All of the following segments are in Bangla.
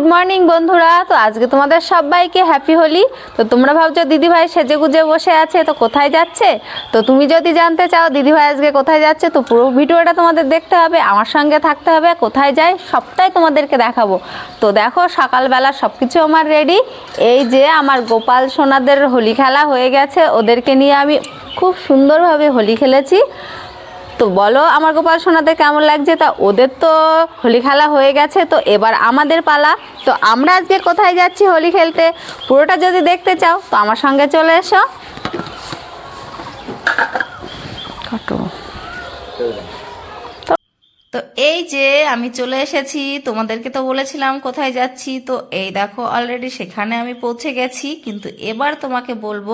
গুড মর্নিং বন্ধুরা। তো আজকে তোমাদের সবাইকে হ্যাপি হোলি তো তোমরা ভাবছ, দিদিভাই সেজে গুজে বসে আছে, তো কোথায় যাচ্ছে? তো তুমি যদি জানতে চাও, দিদিভাই আজকে কোথায় যাচ্ছে, তো পুরো ভিডিওটা তোমাদের দেখতে হবে, আমার সঙ্গে থাকতে হবে, কোথায় যায়, সবটাই তোমাদেরকে দেখাবো। তো দেখো, সকালবেলা সব কিছু আমার রেডি এই যে আমার গোপাল সোনাদের হোলি খেলা হয়ে গেছে, ওদেরকে নিয়ে আমি খুব সুন্দরভাবে হোলি খেলেছি। তো বলো, আমার গোপাল সোনাদের কেমন লাগছে? তা ওদের তো হোলি খেলা হয়ে গেছে, তো এবার আমাদের পালা। তো আমরা আজকে কোথায় যাচ্ছি হোলি খেলতে? পুরোটা যদি দেখতে চাও, তো আমার সঙ্গে চলে এসো। কাটো। তো এই যে আমি চলে এসেছি, তোমাদেরকে তো বলেছিলাম কোথায় যাচ্ছি, তো এই দেখো অলরেডি সেখানে আমি পৌঁছে গেছি, কিন্তু এবার তোমাকে বলব,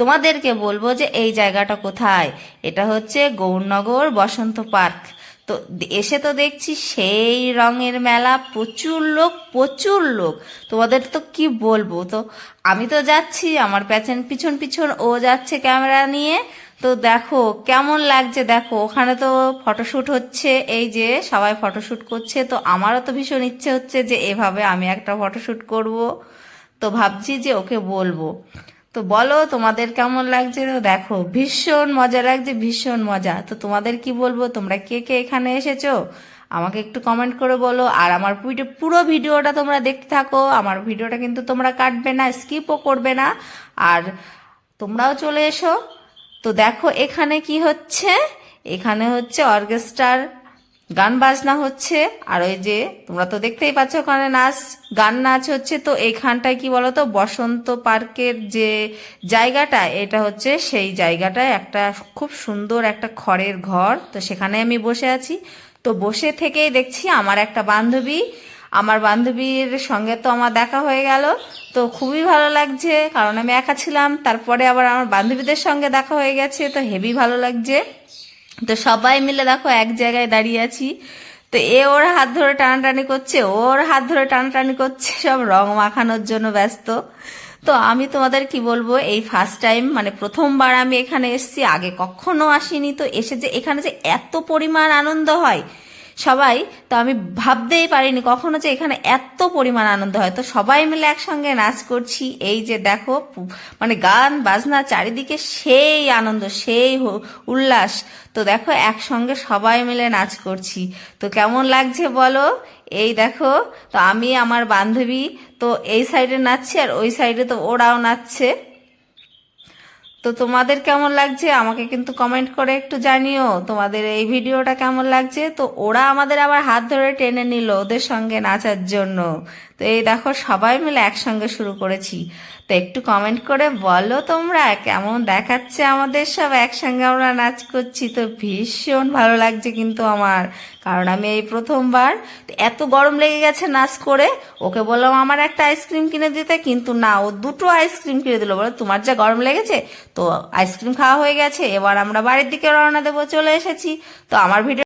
তোমাদেরকে বলব যে এই জায়গাটা কোথায়? এটা হচ্ছে গৌরনগর বসন্ত পার্ক। তো এসে তো দেখছি সেই রঙের মেলা, প্রচুর লোক প্রচুর লোক। তোমাদের তো কি বলব? তো আমি তো যাচ্ছি, আমার পেছন, পিছন পিছন ও যাচ্ছে ক্যামেরা নিয়ে। তো দেখো, কেমন লাগছে দেখো, ওখানে তো ফটোশ্যুট হচ্ছে, এই যে সবাই ফটোশ্যুট করছে, তো আমারও তো ভীষণ ইচ্ছে হচ্ছে যে এভাবে আমি একটা ফটোশ্যুট করব। তো ভাবছি যে ওকে বলব। তো বলো, তোমাদের কেমন লাগছে? তো দেখো, ভীষণ মজা লাগছে, ভীষণ মজা। তো তোমাদের কি বলব, তোমরা কে কে এখানে এসেছ? আমাকে একটু কমেন্ট করে বলো। আর আমার পুরো ভিডিওটা তোমরা দেখতে থাকো। আমার ভিডিওটা কিন্তু তোমরা কাটবে না স্কিপও করবে না। আর তোমরাও চলে এসো। তো দেখো, এখানে কি হচ্ছে? এখানে হচ্ছে অর্কেস্ট্রার গান বাজনা হচ্ছে। আর ওই যে তোমরা তো দেখতেই পাচ্ছ ওখানে নাচ, গান নাচ হচ্ছে। তো এইখানটায় কি বলতো? বসন্ত পার্কের যে জায়গাটা, এটা হচ্ছে সেই জায়গাটায় একটা খুব সুন্দর একটা খড়ের ঘর। তো সেখানে আমি বসে আছি। তো বসে থেকেই দেখছি আমার একটা বান্ধবী আমার বান্ধবীর সঙ্গে তো আমার দেখা হয়ে গেল, তো খুবই ভালো লাগছে, কারণ আমি একা ছিলাম, তারপরে আবার আমার বান্ধবীদের সঙ্গে দেখা হয়ে গেছে, তো হেভি ভালো লাগছে। তো সবাই মিলে দেখো এক জায়গায় দাঁড়িয়ে আছি, তো এ ওর হাত ধরে টানাটানি করছে, ওর হাত ধরে টানাটানি করছে, সব রং মাখানোর জন্য ব্যস্ত। তো আমি তোমাদের কি বলব, এই ফার্স্ট টাইম মানে প্রথমবার আমি এখানে এসেছি, আগে কখনো আসিনি, তো এসে যে এখানে যে এত পরিমাণ আনন্দ হয় সবাই, তো আমি ভাবতেই পারিনি কখনো যে এখানে এত পরিমাণ আনন্দ হয়। তো সবাই মিলে একসঙ্গে নাচ করছি। এই যে দেখো মানে গান, বাজনা, চারিদিকে সেই আনন্দ, সেই উল্লাস। তো দেখো, একসঙ্গে সবাই মিলে নাচ করছি। তো কেমন লাগছে বলো? এই দেখো, তো আমি, আমার বান্ধবী, তো এই সাইডে নাচছি আর ওই সাইডে তো ওরাও নাচছে। তো তোমাদের কেমন লাগছে? আমাকে কিন্তু কমেন্ট করে একটু জানিও। তোমাদের এই ভিডিওটা কেমন লাগছে? তো ওরা আমাদের আবার হাত ধরে টেনে নিল ওদের সঙ্গে নাচার জন্য। তো এই দেখো সবাই মিলে একসঙ্গে শুরু করেছি। তো একটু কমেন্ট করে বলো তোমরা, কেমন দেখাচ্ছে আমাদের সব? একসঙ্গে আমরা নাচ করছি, তো ভীষণ ভালো লাগছে কিন্তু আমার, কারণ আমি এই প্রথমবার এত গরম লেগে গেছে নাচ করে, ওকে বললাম, আমার একটা আইসক্রিম কিনে দিতে। কিন্তু না, ও দুটো আইসক্রিম কিনে দিল। বলে, তোমার যা গরম লেগেছে, তো আইসক্রিম খাওয়া হয়ে গেছে, এবার আমরা বাড়ির দিকে রওনা দেবো, চলে এসেছি। তো আমার ভিডিও